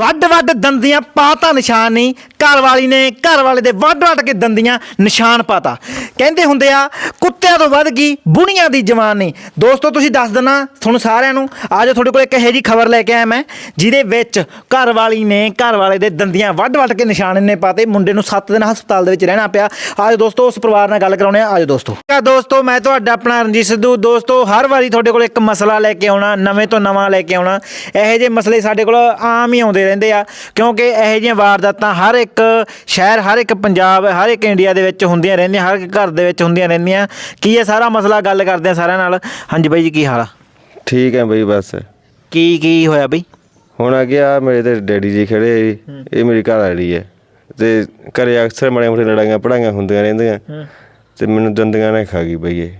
ਵੱਡ ਵੱਡ ਦੰਦੀਆਂ ਪਾਤਾ ਨਿਸ਼ਾਨ ਨਹੀਂ, ਘਰ ਵਾਲੀ ਨੇ ਘਰ ਵਾਲੇ ਦੇ ਵੱਡ ਵੱਡ ਕੇ ਦੰਦੀਆਂ ਨਿਸ਼ਾਨ ਪਾਤਾ। ਕਹਿੰਦੇ ਹੁੰਦੇ ਆ, ਕੁੱਤਿਆਂ ਤੋਂ ਵੱਧ ਗਈ ਬੁਣੀਆਂ ਦੀ ਜਵਾਨ ਨਹੀਂ। ਦੋਸਤੋ, ਤੁਸੀਂ ਦੱਸ ਦੇਣਾ ਤੁਹਾਨੂੰ ਸਾਰਿਆਂ ਨੂੰ ਅੱਜ ਤੁਹਾਡੇ ਕੋਲ ਇੱਕ ਇਹੋ ਜੀ ਖਬਰ ਲੈ ਕੇ ਆਇਆ ਮੈਂ, ਜਿਹਦੇ ਵਿੱਚ ਘਰ ਵਾਲੀ ਨੇ ਘਰ ਵਾਲੇ ਦੇ ਦੰਦੀਆਂ ਵੱਡ ਵੱਡ ਕੇ ਨਿਸ਼ਾਨ ਇੰਨੇ ਪਾਤੇ, ਮੁੰਡੇ ਨੂੰ 7 ਦਿਨ ਹਸਪਤਾਲ ਦੇ ਵਿੱਚ ਰਹਿਣਾ ਪਿਆ। ਅੱਜ ਦੋਸਤੋ, ਉਸ ਪਰਿਵਾਰ ਨਾਲ ਗੱਲ ਕਰਾਉਣੇ ਆ ਅੱਜ ਦੋਸਤੋ। ਕਾ ਦੋਸਤੋ, ਮੈਂ ਤੁਹਾਡਾ ਆਪਣਾ ਰਣਜੀਤ ਸਿੱਧੂ। ਦੋਸਤੋ, ਹਰ ਵਾਰੀ ਤੁਹਾਡੇ ਕੋਲ ਇੱਕ ਮਸਲਾ ਲੈ ਕੇ ਆਉਣਾ, ਨਵੇਂ ਤੋਂ ਨਵਾਂ ਲੈ ਕੇ ਆਉਣਾ, ਇਹੋ ਜਿਹੇ ਮਸਲੇ ਸਾਡੇ ਕੋਲ ਆਮ ਹੀ ਆਉਂਦੇ ਰਹਿੰਦੇ ਆ। ਕਿਉਂਕਿ ਇਹੋ ਜਿਹੀਆਂ ਵਾਰਦਾਤਾਂ ਹਰ ਇੱਕ ਸ਼ਹਿਰ ਹਰ ਇੱਕ ਪੰਜਾਬ ਹਰ ਇੱਕ ਇੰਡੀਆ ਦੇ ਵਿੱਚ ਹੁੰਦੀਆਂ ਰਹਿੰਦੀਆਂ ਹਰ ਇੱਕ ਘਰ ਦੇ ਵਿੱਚ ਹੁੰਦੀਆਂ ਰਹਿੰਦੀਆਂ। ਕੀ ਇਹ ਸਾਰਾ ਮਸਲਾ ਗੱਲ ਕਰਦੇ ਆ ਸਾਰਿਆਂ ਨਾਲ? ਹਾਂਜੀ ਬਾਈ ਜੀ ਕੀ ਹਾਲ ਆ? ਠੀਕ ਹੈ ਬਈ ਬਸ। ਕੀ ਕੀ ਹੋਇਆ ਬਈ? ਹੁਣ ਆ ਗਿਆ ਮੇਰੇ ਤੇ ਡੈਡੀ ਜੀ ਖੜੇ ਆ ਜੀ। ਇਹ ਮੇਰੀ ਘਰ ਵਾਲੀ ਹੈ। ਤੇ ਘਰੇ ਅਕਸਰ ਮੜੇ ਮੋਟੇ ਲੜਾਈਆਂ ਪੜਾਈਆਂ ਹੁੰਦੀਆਂ ਰਹਿੰਦੀਆਂ। ਤੇ ਮੈਨੂੰ ਦੰਦੀਆਂ ਨੇ ਖਾ ਗਈ ਬਈ ਇਹ।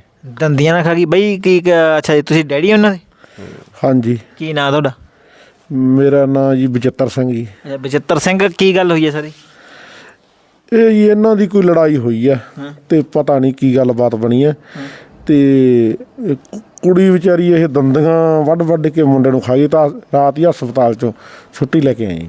ਦੰਦੀਆਂ ਨਾ ਖਾ ਗਈ? ਬਈ ਕੀ ਕ- ਅੱਛਾ ਜੀ ਤੁਸੀਂ ਡੈਡੀ ਉਹਨਾਂ ਦੇ? ਹਾਂਜੀ। ਕੀ ਨਾਂ ਤੁਹਾਡਾ? ਮੇਰਾ ਨਾਮ ਜੀ ਬਚਿੱਤਰ ਸਿੰਘ ਜੀ। ਅੱਛਾ, ਬਚਿੱਤਰ ਸਿੰਘ ਕੀ ਗੱਲ ਹੋਈ ਹੈ ਸਾਰੀ? ਇਹ ਜੀ ਇਹਨਾਂ ਦੀ ਕੋਈ ਲੜਾਈ ਹੋਈ ਆ ਤੇ ਪਤਾ ਨਹੀਂ ਕੀ ਗੱਲਬਾਤ ਬਣੀ ਆ। ਤੇ ਇਹ ਕੁ- ਕੁੜੀ ਵਿਚਾਰੀ ਇਹ ਦੰਦੀਆਂ ਵੱਢ ਵੱਢ ਕੇ ਮੁੰਡੇ ਨੂੰ ਖਾਈ ਤਾਂ ਰਾਤ ਹੀ ਹਸਪਤਾਲ ਚੋਂ ਛੁੱਟੀ ਲੈ ਕੇ ਆਈ।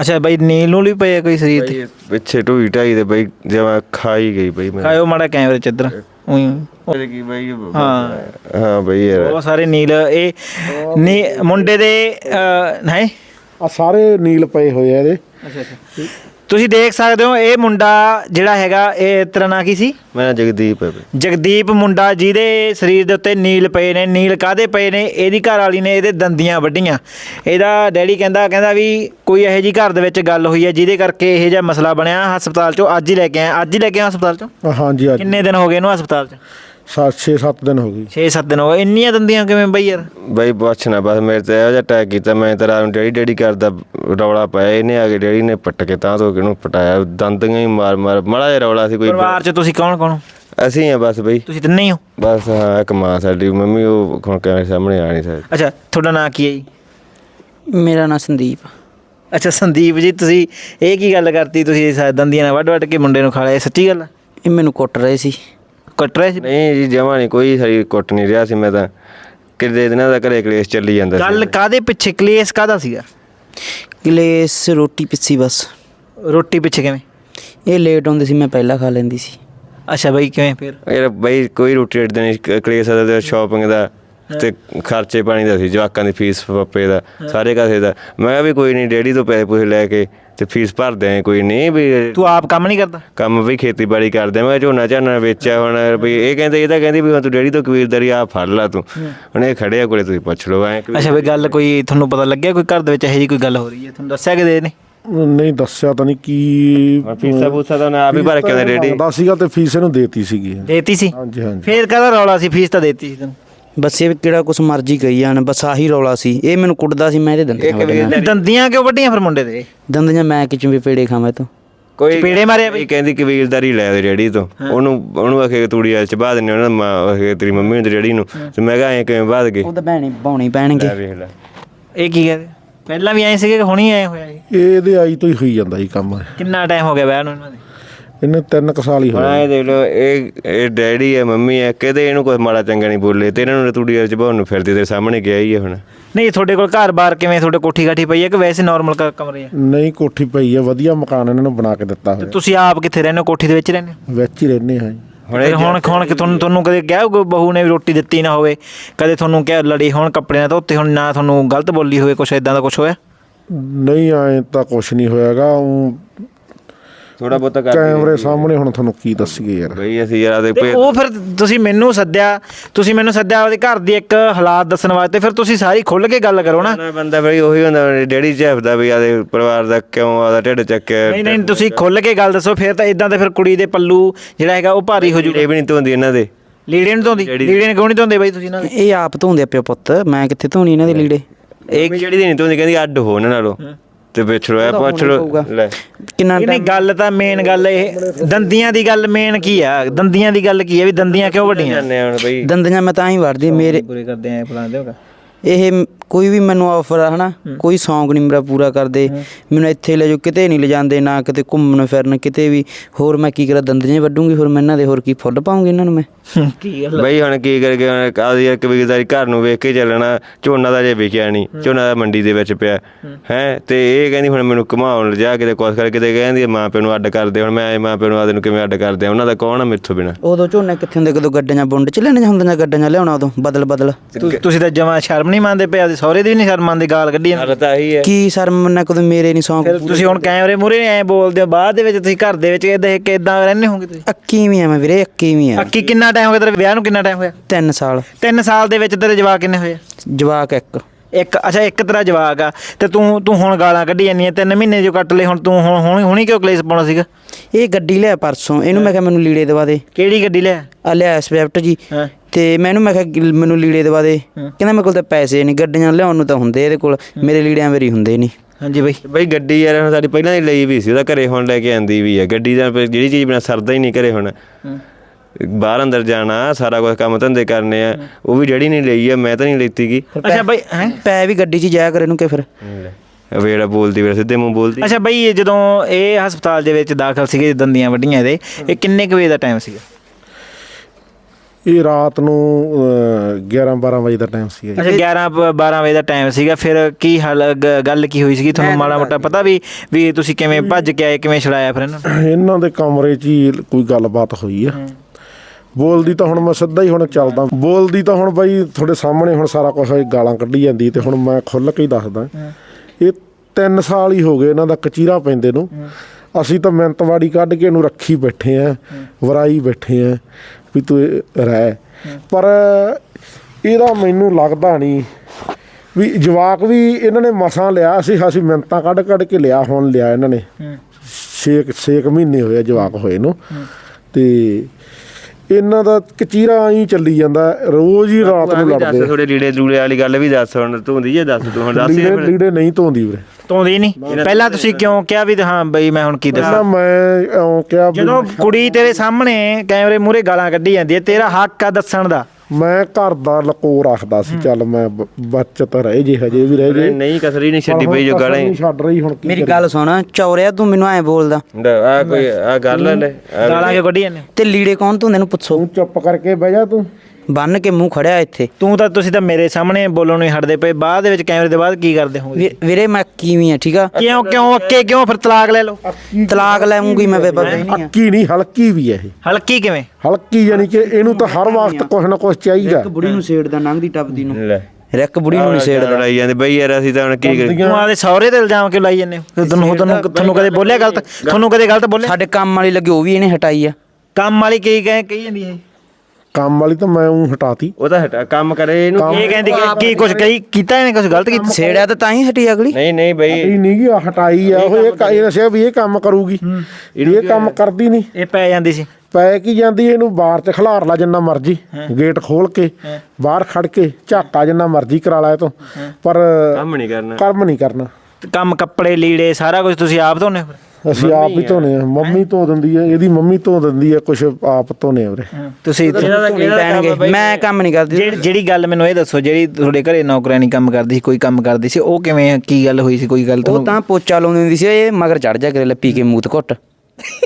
ਅੱਛਾ ਬਈ ਨੀਲ ਨੂੰ ਵੀ ਪਏ ਆ ਕੋਈ ਸਰੀਰ ਤੇ? ਬਈ ਇਹ ਪਿੱਛੇ ਢੂਈ ਢਾਈ ਦੇ ਬਈ ਜਿਵੇਂ ਖਾਈ ਗਈ ਬਈ ਮੈਂ। ਖਾਇਓ ਮਾੜਾ ਕੈਮਰੇ ਚ ਇੱਧਰ। ਉਹੀ। ਕੀ ਬਈ ਇਹ- ਹਾਂ। ਹਾਂ ਬਈ ਯਾਰ। ਬਹੁਤ ਸਾਰੇ ਨੀਲ ਇਹ ਨੀ ਮੁੰਡੇ ਦੇ ਹੈ? ਆ ਸਾਰੇ ਨੀਲ ਪਏ ਹੋਏ ਆ ਇਹਦੇ। ਅੱਛਾ ਅੱਛਾ। ਤੁਸੀਂ ਦੇਖ ਸਕਦੇ ਹੋ ਇਹ ਮੁੰਡਾ ਜਿਹੜਾ ਹੈਗਾ ਇਹ ਤੇਰਾ ਨਾਂ ਕੀ ਸੀ? ਮੇਰਾ ਜਗਦੀਪ ਹੈ ਬਈ। ਜਗਦੀਪ ਮੁੰਡਾ ਜਿਹਦੇ ਸਰੀਰ ਦੇ ਉੱਤੇ ਨੀਲ ਪਏ ਨੇ ਨੀਲ ਕਾਦੇ ਪਏ ਨੇ? ਇਹਦੀ ਘਰ ਵਾਲੀ ਨੇ ਇਹਦੇ ਦੰਦੀਆਂ ਵੱਡੀਆਂ ਇਹਦਾ ਡੈਡੀ ਕਹਿੰਦਾ ਕਹਿੰਦਾ ਵੀ ਕੋਈ ਇਹੋ ਜੀ ਘਰ ਦੇ ਵਿੱਚ ਗੱਲ ਹੋਈ ਹੈ ਜਿਹਦੇ ਕਰਕੇ ਇਹ ਜਿਹਾ ਮਸਲਾ ਬਣਿਆ। ਹਸਪਤਾਲ ਚੋਂ ਅੱਜ ਹੀ ਲੈ ਕੇ ਆਇਆ। ਅੱਜ ਹੀ ਲੈ ਕੇ ਆਇਆ ਹਸਪਤਾਲ ਚੋਂ? ਹਾਂਜੀ ਅੱਜ। ਕਿੰਨੇ ਦਿਨ ਹੋ ਗਏ ਇਹਨੂੰ ਹਸਪਤਾਲ 'ਚ? 6-7 ਦਿਨ ਹੋ ਗਏ। 6-7 ਦਿਨ ਹੋ ਗਏ। ਇੰਨੀਆਂ ਦੰਦੀਆਂ ਕਿਵੇਂ ਬਈ ਯਾਰ? ਬਈ ਪੁੱਛ ਨਾ ਬਸ ਮੇਰੇ ਤੇ ਇਹੋ ਜਿਹਾ ਅਟੈਕ ਕੀਤਾ ਮੈਂ ਤਾਂ ਰਾਤ ਨੂੰ ਡੈਡੀ ਡੈਡੀ ਕਰਦਾ ਰੌਲਾ ਪਾਇਆ ਇਹਨੇ ਆ ਕੇ ਡੈਡੀ ਨੇ ਪੱਟ ਕੇ ਤਾਂ ਤੋਂ ਕਿਹਨੂੰ ਪਟਾਇਆ ਦੰਦੀਆਂ ਹੀ ਮਾਰ ਮਾਰ ਮਾੜਾ ਜਿਹਾ ਰੌਲਾ ਸੀ ਕੋਈ ਪਰਿਵਾਰ 'ਚ ਤੁਸੀਂ ਕੌਣ ਕੌਣ? ਹੋ? ਅਸੀਂ ਆ ਬਸ ਬਈ। ਤੁਸੀਂ ਤਿੰਨੇ ਹੀ ਹੋ? ਬਸ ਹਾਂ ਇੱਕ ਮਾਂ ਸਾਡੀ ਮੰਮੀ ਉਹ ਹੁਣ ਕੈਮਰੇ ਸਾਹਮਣੇ ਆ ਨਹੀਂ ਸਕਦੀ। ਅੱਛਾ ਤੁਹਾਡਾ ਨਾਂ ਕੀ ਹੈ ਜੀ? ਮੇਰਾ ਨਾਮ ਸੰਦੀਪ। ਅੱਛਾ ਸੰਦੀਪ ਜੀ ਤੁਸੀਂ ਇਹ ਕੀ ਗੱਲ ਕਰਤੀ? ਤੁਸੀਂ ਦੰਦੀਆਂ ਨਾਲ ਵੱਢ ਵੱਢ ਕੇ ਮੁੰਡੇ ਨੂੰ ਖਾ ਲਿਆ ਇਹ ਸੱਚੀ ਗੱਲ ਆ? ਇਹ ਮੈਨੂੰ ਕੁੱਟ ਰਹੇ ਸੀ। ਕੱਟ ਰਹੇ ਸੀ? ਨਹੀਂ ਜੀ ਜਮਾ ਨਹੀਂ ਕੋਈ ਸਾਡੀ ਕੁੱਟ ਨਹੀਂ ਰਿਹਾ ਸੀ ਮੈਂ ਤਾਂ ਕਿਤੇ ਦਿਨਾਂ ਦਾ ਘਰੇ ਕਲੇਸ਼ ਚੱਲੀ ਜਾਂਦਾ ਗੱਲ ਕਾਦੇ ਪਿੱਛੇ? ਕਲੇਸ਼ ਕਾਦਾ ਸੀਗਾ? ਗਲੇਸ ਰੋਟੀ ਪਿੱਛੀ ਬਸ। ਰੋਟੀ ਪਿੱਛੇ ਕਿਵੇਂ? ਇਹ ਲੇਟ ਹੁੰਦੇ ਸੀ ਮੈਂ ਪਹਿਲਾਂ ਖਾ ਲੈਂਦੀ ਸੀ। ਅੱਛਾ ਬਈ ਕਿਵੇਂ ਫਿਰ? ਯਾਰ ਬਈ ਕੋਈ ਰੋਟੀ ਰੇਟ ਕ- ਕਲੇਸ਼ ਦਾ ਤੇ ਸ਼ਾਪਿੰਗ ਦਾ ਤੇ ਖਰਚੇ ਪਾਣੀ ਦਾ ਸੀ ਜਵਾਕਾਂ ਦੀ ਫੀਸ ਪੱਪੇ ਦਾ ਸਾਰੇ ਕਾਸੇ ਦਾ। ਮੈਂ ਕਿਹਾ ਵੀ ਕੋਈ ਨਹੀਂ ਡੈਡੀ ਤੋਂ ਪੈਸੇ ਪੂਸੇ ਲੈ ਕੇ ਤੇ ਫੀਸ ਭਰਦੇ ਆਂ ਕੋਈ ਨਹੀਂ ਵੀ ਤੂੰ ਆਪ ਕੰਮ ਨਹੀਂ ਕਰਦਾ? ਕੰਮ ਵੀ ਖੇਤੀਬਾੜੀ ਕਰਦੇ। ਮੈਂ ਝੋਨਾ ਝਾਨਾ ਵੇਚਿਆ ਹੁਣ ਵੀ ਇਹ ਕਹਿੰਦੇ ਇਹ ਤਾਂ ਕਹਿੰਦੀ ਵੀ ਹੁਣ ਤੂੰ ਡੈਡੀ ਤੋਂ ਕਬੀਲਦਾਰੀ ਆ ਫੜ ਲਾ ਤੂੰ। ਹੁਣ ਇਹ ਖੜੇ ਆ ਕੋਲੇ ਤੁਸੀਂ ਪੁੱਛ ਲਓ ਐ ਅੱਛਾ ਬਈ ਗੱਲ ਕੋਈ ਤੁਹਾਨੂੰ ਪਤਾ ਲੱਗਿਆ ਕੋਈ ਘਰ ਦੇ ਵਿੱਚ ਇਹੋ ਜਿਹੀ ਕੋਈ ਗੱਲ ਹੋ ਰਹੀ ਹੈ? ਤੁਹਾਨੂੰ ਦੱਸਿਆ ਕਿਦੇ ਨੇ ਨਹੀਂ ਦੱਸਿਆ ਤਾਂ ਨਹੀਂ ਕੀ ਫੀਸਾ ਫੂਸਾ ਤਾਂ ਆਪ ਹੀ ਭਰ ਕੇ ਆਉਂਦਾ ਡੈਡੀ। ਦਾ ਸੀਗਾ ਤੇ ਫੀਸ ਇਹਨੂੰ ਦੇਤੀ ਸੀਗੀ। ਦੇਤੀ ਸੀ? ਹਾਂਜੀ ਹਾਂਜੀ। ਫੇਰ ਕਾਹਦਾ ਰੌਲਾ ਸੀ? ਫੀਸ ਤਾਂ ਦੇਤੀ ਸੀ ਤੈਨੂੰ। ਬਸ ਇਹ ਕਿਹੜਾ ਕੁਛ ਮਰਜ਼ੀ ਕਹੀ ਜਾਣ ਬਸ ਆਹੀ ਰੌਲਾ ਸੀ। ਇਹ ਮੈਨੂੰ ਕੁੱਟਦਾ ਸੀ ਮੈਂ ਇਹਦੇ ਦੰਦੀਆਂ ਵੱਢੀਆਂ ਦੰਦੀਆਂ ਕਿਉਂ ਵੱਡੀਆਂ ਫਿਰ ਮੁੰਡੇ ਦੇ? ਦੰਦੀਆਂ ਮੈਂ ਕਿਚਨ ਵੀ ਪੇੜੇ ਖਾਵਾਂ ਤੋਂ। ਕੋਈ ਚਪੇੜੇ ਮਾਰਿਆ ਬਈ? ਇਹ ਕਹਿੰਦੀ ਕਬੀਲਦਾਰੀ ਲੈ ਦੇ ਡੈਡੀ ਤੋਂ। ਉਹਨੂੰ ਉਹਨੂੰ ਆਖੇ ਤੂੜੀ ਵਾਲ ਚ ਬਾਹ ਦਿੰਨੇ ਉਹਨਾਂ ਮਾਂ ਆਖੇ ਤੇਰੀ ਮੰਮੀ ਨੂੰ ਤੇ ਡੈਡੀ ਨੂੰ। ਤੇ ਮੈਂ ਕਿਹਾ ਐ ਕਿਵੇਂ ਬਾਦ ਗਏ? ਉਹ ਤਾਂ ਭੈਣੇ ਬਾਉਣੀ ਪੈਣਗੇ। ਲੈ ਵੇਖ ਲੈ। ਇਹ ਕੀ ਕਹਿੰਦੇ? ਪਹਿਲਾਂ ਵੀ ਆਏ ਸੀਗੇ ਕਿ ਹੁਣੀ ਆਏ ਹੋਇਆ ਜੀ ਇਹਦੇ ਆਈ ਤੋਂ ਹੀ ਹੋਈ ਜਾਂਦਾ ਜੀ ਕੰਮ। ਕਿੰਨਾ ਟਾਈਮ ਹੋ ਗਿਆ ਵਿਆਹ ਨੂੰ ਇਹਨਾਂ ਦੇ? ਇਹਨੇ ਤਿੰਨ ਕੁ ਸਾਲ ਹੀ ਹੋਏ ਇਹ ਦੇਖ ਲਓ ਇਹ ਇਹ ਡੈਡੀ ਹੈ ਮੰਮੀ ਹੈ ਕਿਤੇ ਇਹਨੂੰ ਕੋਈ ਮਾੜਾ ਚੰਗਾ ਨਹੀਂ ਬੋਲੇ ਤੇ ਇਹਨਾਂ ਨੂੰ ਤੂੜੀ ਵਾਲ ਚ ਬਾਹਰ ਨੂੰ ਫਿਰਦੀ ਤੇਰੇ ਸਾਹਮਣੇ ਗਿਆ ਹੀ ਹੈ ਹੁਣ। ਨਹੀਂ ਤੁਹਾਡੇ ਕੋਲ ਘਰ-ਬਾਰ ਕਿਵੇਂ ਤੁਹਾਡੇ ਕੋਠੀ ਕਾਠੀ ਪਈ ਹੈ ਕਿ ਵੈਸੇ ਨਾਰਮਲ ਕਮਰੇ ਆ? ਨਹੀਂ ਕੋਠੀ ਪਈ ਆ ਵਧੀਆ ਮਕਾਨ ਇਹਨਾਂ ਨੂੰ ਬਣਾ ਕੇ ਦਿੱਤਾ ਹੋਇਆ। ਤੁਸੀਂ ਆਪ ਕਿੱਥੇ ਰਹਿੰਦੇ ਹੋ? ਕੋਠੀ ਦੇ ਵਿੱਚ ਰਹਿੰਦੇ ਹੋ? ਵਿੱਚ ਹੀ ਰਹਿੰਦੇ ਹਾਂ ਹੁਣ ਹੁਣ ਹੁਣ ਕਿ ਤੁਹਾਨੂੰ ਤੁਹਾਨੂੰ ਕਦੇ ਕਿਹਾ ਕੋਈ ਬਹੂ ਨੇ ਵੀ ਰੋਟੀ ਦਿੱਤੀ ਨਾ ਹੋਵੇ? ਕਦੇ ਤੁਹਾਨੂੰ ਕਿਹਾ ਲੜੀ ਹੁਣ ਕੱਪੜੇ ਨਾਲ ਧੋਤੇ ਹੁਣ ਨਾ ਤੁਹਾਨੂੰ ਗਲਤ ਬੋਲੀ ਹੋਵੇ ਕੁਛ ਇਦਾਂ ਦਾ ਕੁਛ ਹੋਇਆ? ਨਹੀਂ ਆਏ ਤਾਂ ਕੁਛ ਨਹੀਂ ਹੋਇਆਗਾ ਥੋੜਾ ਬਹੁਤਾ ਕਰ ਕੈਮਰੇ ਸਾਹਮਣੇ ਹੁਣ ਤੁਹਾਨੂੰ ਕੀ ਦੱਸੀਏ ਯਾਰ। ਬਈ ਅਸੀਂ ਯਾਰ ਦੇ ਤੇ ਉਹ ਫਿਰ ਤੁਸੀਂ ਮੈਨੂੰ ਸੱਦਿਆ ਤੁਸੀਂ ਮੈਨੂੰ ਸੱਦਿਆ ਉਹਦੇ ਘਰ ਦੀ ਇੱਕ ਹਾਲਾਤ ਦੱਸਣ ਵਾਸਤੇ ਫਿਰ ਤੁਸੀਂ ਸਾਰੀ ਖੁੱਲ ਕੇ ਗੱਲ ਕਰੋ ਨਾ। ਬੰਦਾ ਬਈ ਉਹੀ ਹੁੰਦਾ ਡੈਡੀ ਝੈਫਦਾ ਵੀ ਆਦੇ ਪਰਿਵਾਰ ਦਾ ਕਿਉਂ ਆਦਾ ਢਿੱਡ ਚੱਕਿਆ ਨਹੀਂ ਨਹੀਂ ਤੁਸੀਂ ਖੁੱਲ ਕੇ ਗੱਲ ਦੱਸੋ ਫਿਰ ਤਾਂ ਇਦਾਂ ਤੇ ਫਿਰ ਕੁੜੀ ਦੇ ਪੱਲੂ ਜਿਹੜਾ ਹੈਗਾ ਉਹ ਭਾਰੀ ਹੋ ਜੂਗਾ ਇਹ ਵੀ ਨਹੀਂ ਧੋਂਦੀ ਇਹਨਾਂ ਦੇ। ਲੀੜੇ ਨਹੀਂ ਧੋਂਦੀ? ਲੀੜੇ ਨੇ ਕਿਉਂ ਨਹੀਂ ਧੋਂਦੇ ਬਾਈ ਤੁਸੀਂ ਇਹਨਾਂ ਦੇ? ਇਹ ਆਪ ਧੋਂਦੇ ਆ ਪਿਓ ਪੁੱਤ ਮੈਂ ਕਿੱਥੇ ਧੋਣੀ ਇਹਨਾਂ ਦੇ ਲੀੜੇ? ਇਹ ਜਿਹੜੀ ਦੀ ਨਹੀਂ ਧੋਂਦੀ ਕਹਿੰਦੀ ਅੱਡ ਹੋ ਇਹਨਾਂ ਨਾਲੋਂ। ਤੇ ਪੁੱਛ ਲੋ ਇਹ ਪੁੱਛ ਲੋ ਲੈ। ਕਿੰਨਾ ਨਹੀਂ ਨਹੀਂ ਗੱਲ ਤਾਂ ਮੇਨ ਗੱਲ ਇਹ ਦੰਦੀਆਂ ਦੀ ਗੱਲ ਮੇਨ ਕੀ ਆ? ਦੰਦੀਆਂ ਦੀ ਗੱਲ ਕੀ ਆ ਵੀ ਦੰਦੀਆਂ ਕਿਉਂ ਵੱਡੀਆਂ? ਜਾਂਦੇ ਹੁਣ ਬਈ। ਦੰਦੀਆਂ ਮੈਂ ਤਾਂ ਹੀ ਵੜਦੀ ਮੇਰੇ ਬੁਰੇ ਕਰਦੇ ਆ ਫਲਾਣੇ ਹੋਗਾ ਇਹ ਕੋਈ ਵੀ ਮੈਨੂੰ ਆਫਰ ਆ ਹਨਾ ਕੋਈ ਸ਼ੌਂਕ ਨਹੀਂ ਮੇਰਾ ਪੂਰਾ ਕਰਦੇ। ਮੈਨੂੰ ਇੱਥੇ ਲੈ ਜਾਓ ਕਿਤੇ ਨਹੀਂ ਲਿਜਾਂਦੇ ਨਾ ਕਿਤੇ ਘੁੰਮਣ ਫਿਰਨ ਕਿਤੇ ਵੀ। ਹੋਰ ਮੈਂ ਕੀ ਕਰਾਂ ਦੰਦੀਆਂ ਵੱਡੂੰਗੀ ਹੋਰ ਮੈਂ ਇਹਨਾਂ ਦੇ ਹੋਰ ਕੀ ਫੁੱਲ ਪਾਉਂਗੀ ਇਹਨਾਂ ਨੂੰ ਮੈਂ? ਕੀ ਗੱਲ ਬਈ ਹੁਣ ਕੀ ਕਰਕੇ ਹੁਣ ਆਦੀ ਕਬੀਰਦਾਰੀ ਘਰ ਨੂੰ ਵੇਖ ਕੇ ਚੱਲਣਾ ਝੋਨਾ ਦਾ ਜੇ ਵਿਕਿਆ ਨਹੀਂ ਝੋਨਾ ਦਾ ਮੰਡੀ ਦੇ ਵਿੱਚ ਪਿਆ। ਹੈ। ਤੇ ਇਹ ਕਹਿੰਦੀ ਹੁਣ ਮੈਨੂੰ ਘੁਮਾਉਣ ਲਿਜਾ ਕਿਤੇ ਕੁਛ ਕਰ ਕਿਤੇ ਕਹਿੰਦੀ ਮਾਂ ਪਿਓ ਨੂੰ ਅੱਡ ਕਰਦੇ ਹੁਣ ਮੈਂ ਮਾਂ ਪਿਓ ਨੂੰ ਆਦੇ ਨੂੰ ਕਿਵੇਂ ਅੱਡ ਕਰਦੇ? ਉਹਨਾਂ ਦਾ ਕੌਣ ਆ ਮੇਥੋਂ ਬਿਨਾ? ਉਦੋਂ ਝੋਨੇ ਕਿੱਥੇ ਹੁੰਦੇ ਕਦੋਂ ਗੱਡੀਆਂ ਬੁੰਡ ਚ ਲੈਣੀਆਂ ਹੁੰਦੀਆਂ ਗੱਡੀਆਂ ਲਿਆਉਣਾ ਉਦੋਂ ਬਦਲ ਬਦਲ ਤੁਸੀਂ ਤਾਂ ਜਮਾ ਸ਼ਰਮ ਨਹੀਂ ਮੰਨਦੇ ਪਿਆ ਤੇ ਸਹੁਰੇ ਦੀ ਵੀ ਨਹੀਂ ਸ਼ਰਮ ਮੰਨਦੇ ਗਾਲ ਕੱਢੀ ਜਾਂਦੇ। ਤਾਂ ਇਹੀ ਹੈ। ਕੀ ਸ਼ਰਮ ਨਾ ਕਦੋਂ ਮੇਰੇ ਨਹੀਂ ਸ਼ੌਂਕ ਫਿਰ ਤੁਸੀਂ ਹੁਣ ਕੈਮਰੇ ਮੂਰੇ ਐ ਬੋਲਦੇ ਹੋ ਬਾਅਦ ਦੇ ਵਿੱਚ ਤੁਸੀਂ ਘਰ ਦੇ ਵਿੱਚ ਇਹ ਦੇਖ ਕੇ ਇਦਾਂ ਰਹਿੰਦੇ ਹੋਗੇ ਤੁਸੀਂ? ਅੱਕੀ ਵੀ ਆ ਮੈਂ ਵੀਰੇ ਅੱਕੀ ਵੀ ਆ। ਅੱਕੀ ਕਿੰਨਾ ਟਾਈਮ ਹੋ ਗਿਆ ਤੇਰੇ ਵਿਆਹ ਨੂੰ ਕਿੰਨਾ ਟਾਈਮ ਹੋਇਆ? 3 ਸਾਲ। 3 ਸਾਲ ਦੇ ਵਿੱਚ ਤੇਰੇ ਜਵਾਕ ਕਿੰਨੇ ਹੋਏ? ਜਵਾਕ ਇੱਕ। ਇੱਕ ਅੱਛਾ ਇੱਕ ਤੇਰਾ ਜਵਾਕ ਆ ਤੇ ਤੂੰ ਤੂੰ ਹੁਣ ਗਾਲਾਂ ਕੱਢੀ ਜਾਂਦੀ ਐ ਤਿੰਨ ਮਹੀਨੇ ਜੋ ਕੱਟ ਲਏ ਹੁਣ ਤੂੰ ਹੁਣ ਹੁਣੀ ਹੁਣੀ ਕਿਉਂ ਕਲੇਸ਼ ਪਾਉਣਾ ਸੀਗਾ? ਇਹ ਗੱਡੀ ਲਿਆ ਪਰਸੋਂ ਇਹਨੂੰ ਮੈਂ ਕਿਹਾ ਮੈਨੂੰ ਲੀੜੇ ਦਵਾ ਦੇ। ਕਿਹੜੀ ਗੱਡੀ ਲਿਆ? ਆ ਲਿਆ ਸਵਿਫਟ ਜੀ। ਹਾਂ। ਤੇ ਮੈਨੂੰ ਮੈਂ ਕਿਹਾ ਮੈਨੂੰ ਲੀੜੇ ਦਵਾ ਦੇ। ਕਹਿੰਦਾ ਮੇਰੇ ਕੋਲ ਤਾਂ ਪੈਸੇ ਨਹੀਂ ਗੱਡੀਆਂ ਲਿਆਉਣ ਨੂੰ ਤਾਂ ਹੁੰਦੇ ਇਹਦੇ ਕੋਲ ਮੇਰੇ ਲੀੜਿਆਂ ਮੇਰੀ ਹੁੰਦੇ ਨਹੀਂ। ਹਾਂਜੀ ਬਈ। ਬਈ ਗੱਡੀ ਯਾਰ ਹੁਣ ਸਾਡੀ ਪਹਿਲਾਂ ਹੀ ਲਈ ਵੀ ਸੀ ਉਹਦਾ ਘਰੇ ਹੁਣ ਲੈ ਕੇ ਆਂਦੀ ਵੀ ਹੈ ਗੱਡੀ ਦਾ ਫਿਰ ਜਿਹੜੀ ਚੀਜ਼ ਬਿਨਾ ਸਰਦਾ ਹੀ ਨਹੀਂ ਘਰੇ ਹੁਣ। ਬਾਹਰ ਅੰਦਰ ਜਾਣਾ ਸਾਰਾ ਕੁਝ ਕੰਮ ਧੰਦੇ ਕਰਨੇ ਆ ਉਹ ਵੀ ਜਿਹੜੀ ਨਹੀਂ ਲਈ ਆ ਮੈਂ ਤਾਂ ਨਹੀਂ ਲੈਤੀਗੀ ਅੱਛਾ ਬਈ ਹੈ? ਪੈ ਵੀ ਗੱਡੀ 'ਚ ਜਾਇਆ ਕਰੇ ਨੂੰ ਕਿ ਫਿਰ? ਵੇੜਾ ਬੋਲਦੀ ਵੇੜਾ ਸਿੱਧੇ ਮੂੰਹ ਬੋਲਦੀ। ਅੱਛਾ ਬਈ ਇਹ ਜਦੋਂ ਇਹ ਹਸਪਤਾਲ ਦੇ ਵਿੱਚ ਦਾਖਲ ਸੀਗੇ ਦੰਦੀਆਂ ਵੱਡੀਆਂ ਇਹਦੇ ਇਹ ਕਿੰਨੇ ਕੁ ਵਜੇ ਦਾ ਟਾਈਮ ਸੀਗਾ? ਇਹ ਰਾਤ ਨੂੰ 11 12 ਵਜੇ ਦਾ ਟਾਈਮ ਸੀ ਅੱਛਾ 11 ਪ- 12 ਵਜੇ ਦਾ ਟਾਈਮ ਸੀਗਾ। ਫਿਰ ਕੀ ਹਲ ਗੱਲ ਕੀ ਹੋਈ ਸੀਗੀ? ਤੁਹਾਨੂੰ ਮਾੜਾ ਮੋਟਾ ਪਤਾ ਵੀ ਵੀ ਤੁਸੀਂ ਕਿਵੇਂ ਭੱਜ ਕੇ ਆਏ ਕਿਵੇਂ ਛੜਾਇਆ ਫਿਰ ਇਹਨਾਂ ਨੂੰ? ਇਹਨਾਂ ਦੇ ਕਮਰੇ 'ਚ ਹੀ ਕੋਈ ਗੱਲਬਾਤ ਹੋਈ ਆ। ਬੋਲਦੀ ਤਾਂ ਹੁਣ ਮੈਂ ਸਿੱਧਾ ਹੀ ਹੁਣ ਚੱਲਦਾ। ਬੋਲਦੀ ਤਾਂ ਹੁਣ ਬਾਈ ਤੁਹਾਡੇ ਸਾਹਮਣੇ ਹੁਣ ਸਾਰਾ ਕੁਝ ਗਾਲਾਂ ਕੱਢੀ ਜਾਂਦੀ ਤੇ ਹੁਣ ਮੈਂ ਖੁੱਲ ਕੇ ਹੀ ਦੱਸਦਾ। ਇਹ 3 ਸਾਲ ਹੀ ਹੋ ਗਏ ਇਹਨਾਂ ਦਾ ਕਚੀਰਾ ਪੈਂਦੇ ਨੂੰ। ਅਸੀਂ ਤਾਂ ਮਿੰਤਵਾੜੀ ਕੱਢ ਕੇ ਇਹਨੂੰ ਰੱਖੀ ਬੈਠੇ ਆ ਵਰਾਈ ਬੈਠੇ ਆ ਵੀ ਤੂੰ ਰਹਿ। ਪਰ ਇਹਦਾ ਮੈਨੂੰ ਲੱਗਦਾ ਨਹੀਂ ਵੀ ਜਵਾਕ ਵੀ ਇਹਨਾਂ ਨੇ ਮਸਾਂ ਲਿਆ ਸੀ ਅਸੀਂ ਮਿੰਤਾਂ ਕੱਢ ਕੱਢ ਕੇ ਲਿਆ ਹੁਣ ਲਿਆ ਇਹਨਾਂ ਨੇ। ਛੇ ਕੁ- ਛੇ ਕੁ ਮਹੀਨੇ ਹੋਏ ਜਵਾਕ ਹੋਏ ਨੂੰ। ਤੇ ਇਹਨਾਂ ਦਾ ਕਚੀਰਾ ਹੀ ਚੱਲੀ ਜਾਂਦਾ ਰੋਜ਼ ਹੀ ਰਾਤ ਨੂੰ ਦੱਸ ਲੜਦੇ ਥੋੜੇ ਲੀੜੇ ਲੂੜੇ ਵਾਲੀ ਗੱਲ ਵੀ ਦੱਸ ਹੁਣ ਤੂੰ ਦੀ ਜੇ ਦੱਸ ਤੂੰ ਹੁਣ ਦੱਸ ਲੀੜੇ। ਲੀੜੇ ਨਹੀਂ ਧੋਂਦੀ ਵੀਰੇ। ਤੋਂਦੀ ਨਹੀਂ ਪਹਿਲਾਂ ਤੁਸੀਂ ਕਿਉਂ ਕਿਹਾ ਵੀ ਹਾਂ ਬਈ ਮੈਂ ਹੁਣ ਕੀ ਦੱਸਾਂ? ਪਹਿਲਾਂ ਮੈਂ ਇਉਂ ਕਿਹਾ ਵੀ ਜਦੋਂ ਕੁੜੀ ਤੇਰੇ ਸਾਹਮਣੇ ਕੈਮਰੇ ਮੂਰੇ ਗਾਲਾਂ ਕੱਢੀ ਜਾਂਦੀ ਹੈ ਤੇਰਾ ਹੱਕ ਆ ਦੱਸਣ ਦਾ। ਮੈਂ ਘਰ ਦਾ ਲਕੋ ਰੱਖਦਾ ਸੀ ਚੱਲ ਮੈਂ ਬਚਤ ਰਹਿ ਜੇ ਹਜੇ ਵੀ ਰਹਿ ਜੇ। ਨਹੀਂ ਕਸਰੀ ਨਹੀਂ ਛੱਡੀ ਪਈ ਜੋ ਗਾਲਾਂ ਨਹੀਂ ਛੱਡ ਰਹੀ ਹੁਣ ਕੀ ਮੇਰੀ। ਗੱਲ ਸੁਣ ਚੌਰਿਆ ਤੂੰ ਮੈਨੂੰ ਐ ਬੋਲਦਾ। ਆ ਕੋਈ ਆ ਗੱਲ ਲੈ ਗਾਲਾਂ ਕਿਉਂ ਕੱਢੀ ਜਾਂਦੇ ਤੇ ਲੀੜੇ ਕੌਣ ਧੋਂਦੇ ਨੂੰ ਪੁੱਛੋ। ਤੂੰ ਚੁੱਪ ਕਰਕੇ ਬਹਿ ਜਾ ਤੂੰ। ਬੰਨ ਕੇ ਮੂੰਹ ਖੜਿਆ ਇੱਥੇ। ਤੂੰ ਤਾਂ ਤੁਸੀਂ ਤਾਂ ਮੇਰੇ ਸਾਹਮਣੇ ਬੋਲਣ ਨੂੰ ਹੀ ਹਟਦੇ ਪਏ। ਬਾਅਦ ਦੇ ਵਿੱਚ ਕੈਮਰੇ ਦੇ ਬਾਅਦ ਕੀ ਕਰਦੇ ਹੋਗੇ? ਵੀ- ਵੀਰੇ ਮੈਂ ਕਿਵੇਂ ਆ ਠੀਕ ਆ? ਕਿਉਂ ਕਿਉਂ ਅੱਕੇ ਕਿਉਂ ਫਿਰ ਤਲਾਕ ਲੈ ਲਓ? ਤਲਾਕ ਲੈਉਂਗੀ ਮੈਂ ਬੇਬਾ ਨਹੀਂ ਆ। ਅੱਕੀ ਨਹੀਂ ਹਲਕੀ ਵੀ ਹੈ ਇਹ। ਹਲਕੀ ਕਿਵੇਂ? ਹਲਕੀ ਯਾਨੀ ਕਿ ਇਹਨੂੰ ਤਾਂ ਹਰ ਵਕਤ ਕੁਛ ਨਾ ਕੁਛ ਚਾਹੀਦਾ। ਇੱਕ ਬੁੜੀ ਨੂੰ ਛੇੜਦਾ ਲੰਘਦੀ ਟੱਪਦੀ ਨੂੰ। ਲੈ। ਰਿੱਕ ਬੁੜੀ ਨੂੰ ਨਹੀਂ ਛੇੜਦਾ ਲੜਾਈ ਜਾਂਦੇ ਬਈ ਯਾਰ ਅਸੀਂ ਤਾਂ ਹੁਣ ਕੀ ਕਰੀਏ? ਤੂੰ ਆਦੇ ਸਹੁਰੇ ਤੇ ਇਲਜ਼ਾਮ ਕਿਉਂ ਲਾਈ ਜਾਂਦੇ ਹੋ? ਤੁਹਾਨੂੰ ਤੁਹਾਨੂੰ ਤੁਹਾਨੂੰ ਕਦੇ ਬੋਲਿਆ ਗਲਤ? ਤੁਹਾਨੂੰ ਕਦੇ ਗਲਤ ਬੋਲਿਆ? ਸਾਡੇ ਕੰਮ ਵਾਲੀ ਲੱਗੀ ਉਹ ਵੀ ਇਹਨੇ ਹਟਾਈ ਆ। ਕੰਮ ਵਾਲੀ ਕੀ ਕਹੇ ਕਹੀ ਜਾਂਦੀ ਹੈ ਕੰਮ ਵਾਲੀ ਤਾਂ ਮੈਂ ਉਹ ਹਟਾਤੀ। ਉਹ ਤਾਂ ਹਟਾ ਕੰਮ ਕਰੇ ਇਹਨੂੰ। ਇਹ ਕਹਿੰਦੀ ਕਿ ਕੀ ਕੁਝ ਕਹੀ ਕੀਤਾ ਇਹਨੇ ਕੁਝ ਗਲਤ ਕੀਤਾ? ਛੇੜਿਆ ਤਾਂ ਤਾਂ ਹੀ ਹਟੀ ਅਗਲੀ? ਨਹੀਂ ਨਹੀਂ ਬਈ। ਇਹ ਨਹੀਂ ਗੀ ਹਟਾਈ ਆ। ਉਹ ਇਹ ਕ- ਇਹ ਦੱਸਿਆ ਵੀ ਇਹ ਕੰਮ ਕਰੂਗੀ। ਇਹ ਕੰਮ ਕਰਦੀ ਨਹੀਂ ਇਹ ਪੈ ਜਾਂਦੀ ਸੀ। ਪੈ ਕੀ ਜਾਂਦੀ ਇਹਨੂੰ ਬਾਹਰ ਤੇ ਖਿਲਾਰ ਲਾ ਜਿੰਨਾ ਮਰਜ਼ੀ। ਗੇਟ ਖੋਲ ਕੇ ਬਾਹਰ ਖੜ ਕੇ ਝਾਕਾ ਜਿੰਨਾ ਮਰਜ਼ੀ ਕਰਾ ਲਾ ਇਹ ਤੋਂ। ਪਰ ਕੰਮ ਨਹੀਂ ਕਰਨਾ। ਕਰਮ ਨਹੀਂ ਕਰਨਾ। ਕੰਮ ਕੱਪੜੇ ਲੀੜੇ ਸਾਰਾ ਕੁਝ ਤੁਸੀਂ ਆਪ ਧੋਨੇ ਹੋ ਅਸੀਂ ਆਪ ਹੀ ਧੋਨੇ ਆ। ਮੰਮੀ ਧੋ ਦਿੰਦੀ ਹੈ ਇਹਦੀ ਮੰਮੀ ਧੋ ਦਿੰਦੀ ਹੈ ਕੁਛ ਆਪ ਧੋਨੇ ਆ ਵੀਰੇ ਤੁਸੀਂ ਧੋਣੀ ਪੈਣਗੇ। ਮੈਂ ਕੰਮ ਨਹੀਂ ਕਰਦੀ। ਜਿਹੜੀ ਜਿਹੜੀ ਗੱਲ ਮੈਨੂੰ ਇਹ ਦੱਸੋ ਜਿਹੜੀ ਤੁਹਾਡੇ ਘਰੇ ਨੌਕਰਾਨੀ ਕੰਮ ਕਰਦੀ ਸੀ ਕੋਈ ਕੰਮ ਕਰਦੀ ਸੀ ਉਹ ਕਿਵੇਂ ਕੀ ਗੱਲ ਹੋਈ ਸੀ? ਕੋਈ ਗੱਲ ਉਹ ਤੁਹਾਨੂੰ ਤਾਂ ਪੋਚਾ ਲਾਉਂਦੀ ਹੁੰਦੀ ਸੀ ਇਹ ਮਗਰ ਚੜ ਜਾ ਕਰੇ ਲੈ ਪੀ ਕੇ ਮੂਤ ਘੁੱਟ।